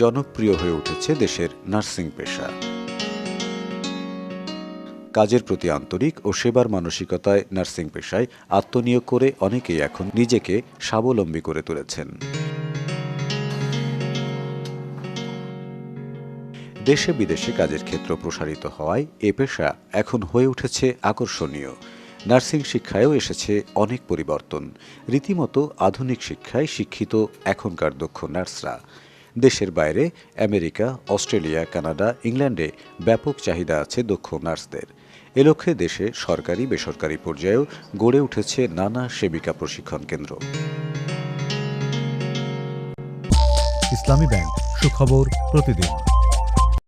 জনপ্রিয় হয়ে উঠেছে দেশের নার্সিং পেশা। কাজের প্রতি আন্তরিক ও সেবার মানসিকতায় নার্সিং পেশায় আত্মনিয়োগ করে অনেকেই এখন নিজেকে স্বাবলম্বী করে তুলেছেন। দেশে বিদেশে কাজের ক্ষেত্র প্রসারিত হওয়ায় এ পেশা এখন হয়ে উঠেছে আকর্ষণীয়। নার্সিং শিক্ষায়ও এসেছে অনেক পরিবর্তন। রীতিমতো আধুনিক শিক্ষায় শিক্ষিত এখনকার দক্ষ নার্সরা। দেশের বাইরে আমেরিকা, অস্ট্রেলিয়া, কানাডা, ইংল্যান্ডে ব্যাপক চাহিদা আছে দক্ষ নার্সদের। এ লক্ষ্যে দেশে সরকারি, বেসরকারি পর্যায়েও গড়ে উঠেছে নানা সেবিকা প্রশিক্ষণ কেন্দ্র। ইসলামী ব্যাংক, সুখবর প্রতিদিন।